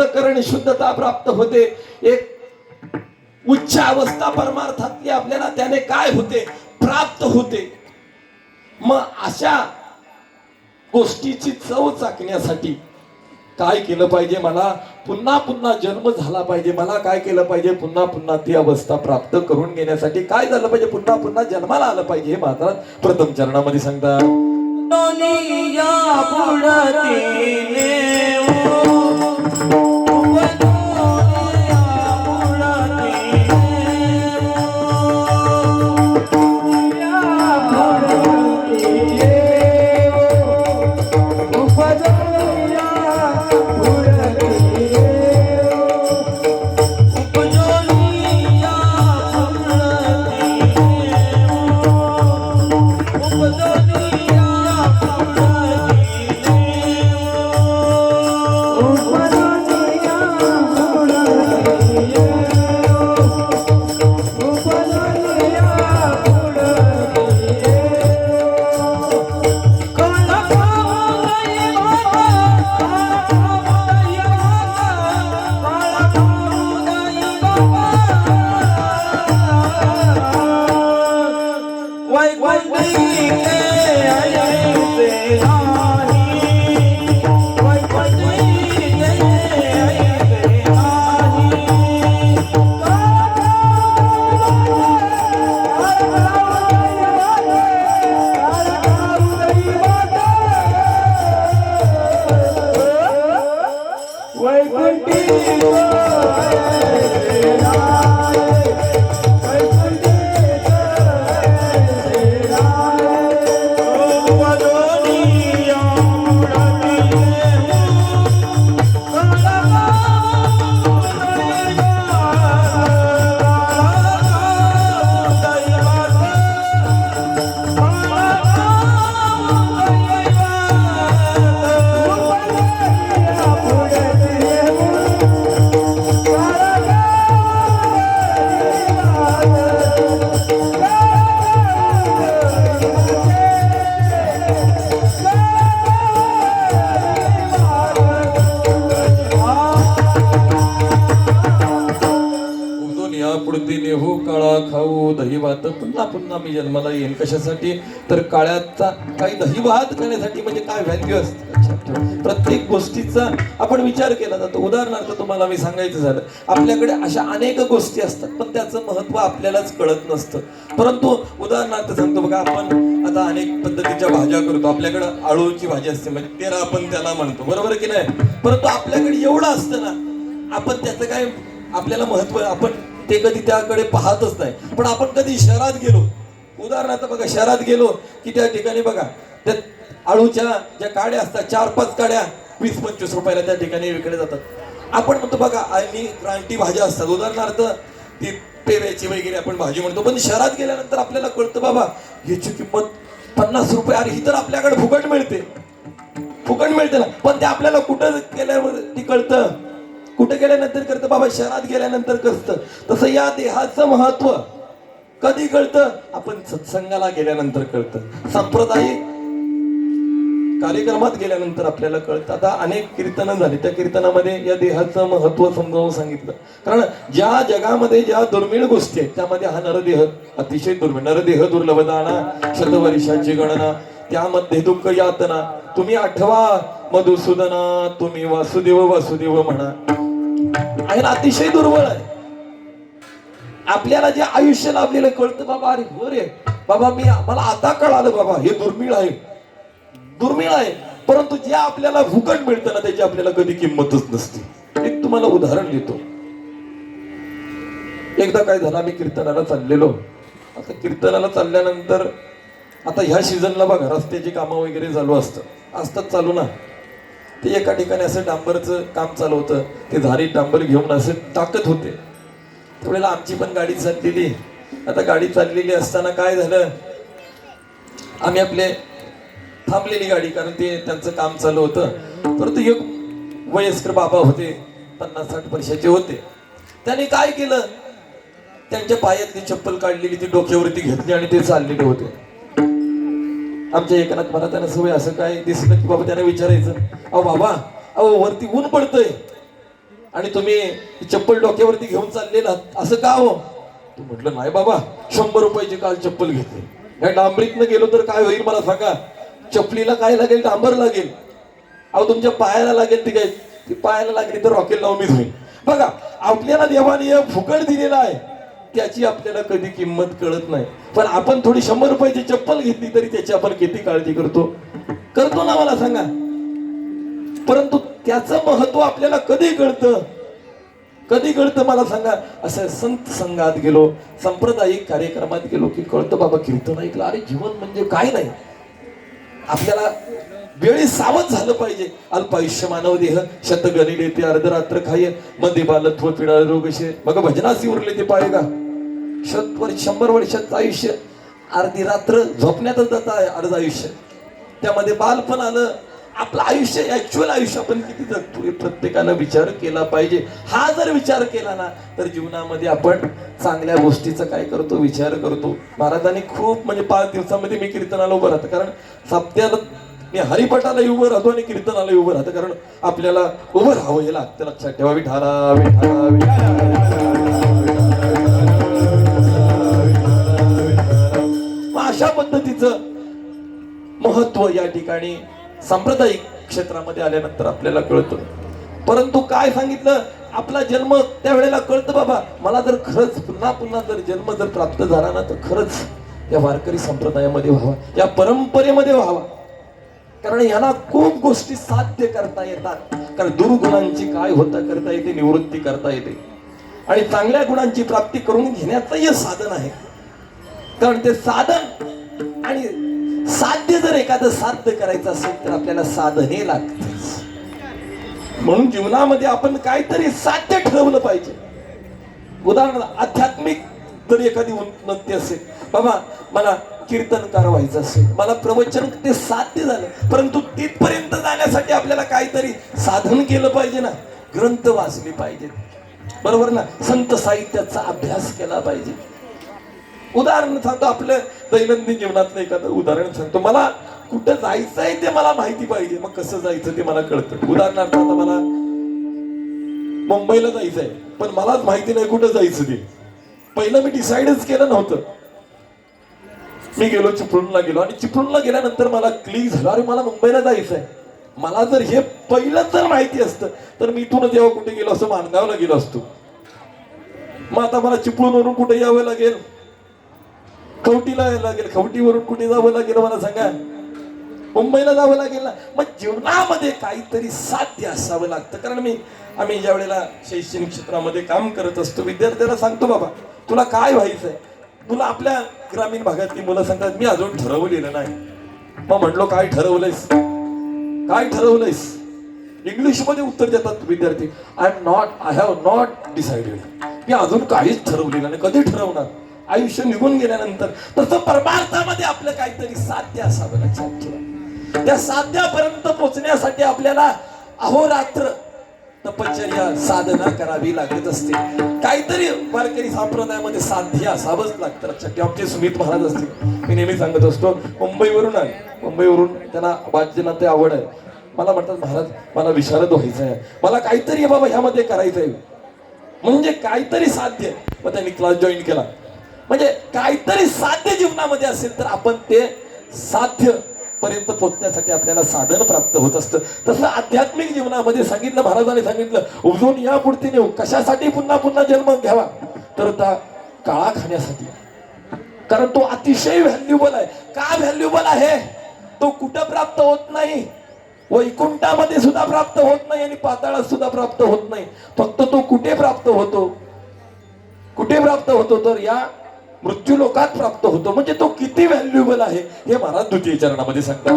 करण शुद्धता प्राप्त होते. एक उच्च अवस्था परमार्थातली आपल्याला त्याने काय होते? प्राप्त होते. मग अशा गोष्टीची चव चाकण्यासाठी काय केलं पाहिजे मला? पुन्हा पुन्हा जन्म झाला पाहिजे मला. काय केलं पाहिजे? पुन्हा पुन्हा ती अवस्था प्राप्त करून घेण्यासाठी काय झालं पाहिजे? पुन्हा पुन्हा जन्माला आलं पाहिजे हे मात्र प्रथम चरणामध्ये सांगतात. उमदून देहू काळा खाऊ दही भात पुन्हा पुन्हा मी जन्माला येईन. कशासाठी? तर काळ्याचा काही दही भात करण्यासाठी म्हणजे काय व्हॅल्यू असते? प्रत्येक गोष्टीचा आपण विचार केला जातो. उदाहरणार्थ तुम्हाला मी सांगायचं झालं. आपल्याकडे अशा अनेक गोष्टी असतात पण त्याचं महत्त्व आपल्यालाच कळत नसतं. परंतु उदाहरणार्थ सांगतो बघा आपण आता अनेक पद्धतीच्या भाज्या करतो. आपल्याकडे आळूची भाजी असते म्हणजे तेरा आपण त्याला म्हणतो. बरोबर की नाही? परंतु आपल्याकडे एवढं असतं ना आपण त्याचं काय आपल्याला महत्त्व आपण ते कधी त्याकडे पाहतच नाही. पण आपण कधी शहरात गेलो उदाहरणार्थ बघा शहरात गेलो की त्या ठिकाणी बघा त्या आळूच्या ज्या काड्या असतात चार पाच काड्या वीस पंचवीस रुपयाला त्या ठिकाणी विकले जातात. आपण म्हणतो बघा आणि क्रांती भाज्या असतात. उदाहरणार्थ ती पेव्याची वगैरे आपण भाजी म्हणतो पण शहरात गेल्यानंतर आपल्याला कळतं बाबा ह्याची किंमत पन्नास रुपये अरे ही तर आपल्याकडे फुकट मिळते. फुकट मिळते ना. पण ते आपल्याला कुठं गेल्यावर ती कळतं? कुठे गेल्यानंतर कळतं बाबा शहरात गेल्यानंतर कळतं तसं या देहाचं महत्त्व कधी कळतं? आपण सत्संगाला गेल्यानंतर कळतं. सांप्रदायिक कार्यक्रमात गेल्यानंतर आपल्याला कळतं. आता अनेक कीर्तनं झाली. त्या कीर्तनामध्ये या देहाचं महत्त्व समजावून सांगितलं. कारण ज्या जगामध्ये ज्या दुर्मिळ गोष्टी आहेत त्यामध्ये हा नरदेह अतिशय दुर्मिळ. नरदेह दुर्लभ दाना शतवर्षाची गणना त्यामध्ये दुःख यातना तुम्ही आठवा मधुसूदना तुम्ही वासुदेव वासुदेव म्हणा. आईला अतिशय दुर्बळ आहे. आपल्याला जे आयुष्य लाभलेलं कळतं बाबा अरे हो रे बाबा मी मला आता कळालं बाबा हे दुर्मिळ आहे. दुर्मिळ आहे. परंतु जे आपल्याला फुकट मिळतं ना त्याची आपल्याला कधी किंमतच नसते. एक तुम्हाला उदाहरण देतो. एकदा काय झालं आम्ही कीर्तनाला चाललेलो. आता कीर्तनाला चालल्यानंतर आता ह्या सीझनला बघा रस्त्याची कामं वगैरे चालू असतात. असतात चालू ना. ते एका ठिकाणी असं डांबरचं काम चालू होतं. ते झारी डांबर घेऊन असं टाकत होते. त्यावेळेला आमची पण गाडी चाललेली. आता गाडी चाललेली असताना काय झालं? आम्ही आपले थांबलेली गाडी कारण ते त्यांचं काम चालू होतं. परंतु एक वयस्कर बाबा होते पन्नास साठ वर्षाचे होते. त्याने काय केलं? त्यांच्या पायातली चप्पल काढलेली ती डोक्यावरती घेतली आणि ते चाललेले होते. आमच्या एकनाथ मला त्यांना सवय असं काय दिसलं की बाबा त्याला विचारायचं अहो बाबा अहो वरती ऊन पडतंय आणि तुम्ही चप्पल डोक्यावरती घेऊन चाललेला असं का हो? तू म्हटलं नाही बाबा शंभर रुपयाची काल चप्पल घेतली. या डांबरीतनं गेलो तर काय होईल मला सांगा? चपलीला काय लागेल? डांबर लागेल? अहो तुमच्या पायाला लागेल ती काय? ती पायाला लागली तर रॉकेल लावून मी होईल बघा आपल्याला देवाने फुकट दिलेला आहे. त्याची आपल्याला कधी किंमत कळत नाही. पण आपण थोडी शंभर रुपयाची चप्पल घेतली तरी त्याची आपण किती काळजी करतो? करतो ना मला सांगा. परंतु त्याचं महत्त्व आपल्याला कधी कळतं? कधी कळतं मला सांगा? असं संत संघात गेलो सांप्रदायिक कार्यक्रमात गेलो की कळतं बाबा कीर्तन ऐकलं अरे जीवन म्हणजे काय नाही. आपल्याला वेळी सावध झालं पाहिजे. अल्पायुष्य मानव देह शतगणी ते अर्धरात्र खाय. मध्ये बालत्व पिडा रोगशे मग भजनासी उरले ते पाय का शत शंभर वर्षाचं आयुष्य. अर्धी रात्र झोपण्यातच जात अर्ध आयुष्य. त्यामध्ये बालपण आलं. आपलं आयुष्य ॲक्च्युअल आयुष्य आपण किती जगतो प्रत्येकानं विचार केला पाहिजे. हा जर विचार केला ना तर जीवनामध्ये आपण चांगल्या गोष्टीचा काय करतो विचार करतो. महाराजांनी खूप म्हणजे पाच दिवसामध्ये मी कीर्तनाला उभं राहतं. कारण सप्त्याला मी हरिपटाला उभं राहतो आणि कीर्तनाला उभं राहतं. कारण आपल्याला उभं राहावं हे लागतं. लक्षात ठेवा विठाला विठाला पद्धतीचं महत्त्व या ठिकाणी सांप्रदायिक क्षेत्रामध्ये आल्यानंतर आपल्याला कळतं. परंतु काय सांगितलं? आपला जन्म त्यावेळेला कळतं बाबा. मला जर खरंच पुन्हा पुन्हा जर जन्म जर प्राप्त झाला ना तर खरंच या वारकरी संप्रदायामध्ये व्हावा. या परंपरेमध्ये व्हावा. कारण यांना खूप गोष्टी साध्य करता येतात. कारण दुर्गुणांची काय होता करता येते निवृत्ती करता येते. आणि चांगल्या गुणांची प्राप्ती करून घेण्याचं हे साधन आहे. कारण ते साधन आणि साध्य जर एखादं साध्य करायचं असेल तर आपल्याला साधने लागतेच म्हणून जीवनामध्ये आपण काहीतरी साध्य ठरवलं पाहिजे. उदाहरणार्थ आध्यात्मिक जर एखादी उन्नती असेल बाबा मला कीर्तनकार व्हायचं असेल मला प्रवचन ते साध्य झालं परंतु तिथपर्यंत जाण्यासाठी आपल्याला काहीतरी साधन केलं पाहिजे ना? ग्रंथ वाचले पाहिजेत. बरोबर ना? संत साहित्याचा अभ्यास केला पाहिजे. उदाहरण सांगतो आपल्या दैनंदिन जीवनातलं एखादं उदाहरण सांगतो. मला कुठं जायचं आहे ते मला माहिती पाहिजे. मग कसं जायचं ते मला कळतं. उदाहरणार्थ आता मला मुंबईला जायचं आहे पण मलाच माहिती नाही कुठं जायचं ते. पहिलं मी डिसाईडच केलं नव्हतं. मी गेलो चिपळूणला गेलो आणि चिपळूणला गेल्यानंतर मला क्लिक झालं. अरे मला मुंबईला जायचं आहे. मला जर हे पहिलं जर माहिती असतं तर मी इथून जेव्हा कुठे गेलो असतो माणगावला गेलो असतो. मग आता मला चिपळूणवरून कुठे यावं लागेल? खवटीला यायला लागेल खवटीवरून कुठे जावं लागेल मला सांगा? मुंबईला जावं लागेल ना? मग जीवनामध्ये काहीतरी साध्य असावं लागतं. कारण मी आम्ही ज्या वेळेला शैक्षणिक क्षेत्रामध्ये काम करत असतो विद्यार्थ्याला सांगतो बाबा तुला काय व्हायचंय? तुला आपल्या ग्रामीण भागातली मुलं सांगतात मी अजून ठरवलेलं नाही. मग म्हटलो काय ठरवलंयस? काय ठरवलंयस? इंग्लिशमध्ये उत्तर देतात विद्यार्थी I am not I have not decided मी अजून काहीच ठरवलेलं नाही. कधी ठरवणार? आयुष्य निघून गेल्यानंतर तसं परमार्थामध्ये आपलं काहीतरी साध्य असावं लक्षात ठेवा. त्या साध्यापर्यंत पोहोचण्यासाठी आपल्याला अहोरात्र तपश्चर्या साधना करावी लागत असते. काहीतरी वारकरी संप्रदायामध्ये साध्य असावंच लागतं. लक्षात ठेवा आमचे सुमित महाराज असतील. मी नेहमी सांगत असतो मुंबईवरून आहे मुंबईवरून त्यांना वाद्यनाथ ते आवड आहे. मला म्हणतात महाराज मला विशारद व्हायचं आहे. मला काहीतरी बाबा ह्यामध्ये करायचं आहे म्हणजे काहीतरी साध्य मग त्यांनी क्लास जॉईन केला. म्हणजे काहीतरी साध्य जीवनामध्ये असेल तर आपण ते साध्य पर्यंत पोहोचण्यासाठी आपल्याला साधन प्राप्त होत असतं. तसं आध्यात्मिक जीवनामध्ये सांगितलं महाराजांनी सांगितलं उजून या पुढती नेऊ कशासाठी पुन्हा पुन्हा जन्म घ्यावा? तर त्या काळा खाण्यासाठी. कारण तो अतिशय व्हॅल्युबल आहे. का व्हॅल्युबल आहे? तो कुठं प्राप्त होत नाही? वैकुंठामध्ये सुद्धा प्राप्त होत नाही आणि पाताळात सुद्धा प्राप्त होत नाही. फक्त तो कुठे प्राप्त होतो? कुठे प्राप्त होतो? तर या मृत्यू लोकात प्राप्त होतो. म्हणजे तो किती व्हॅल्युएबल आहे हे महाराज द्वितीय चरणामध्ये सांगतात.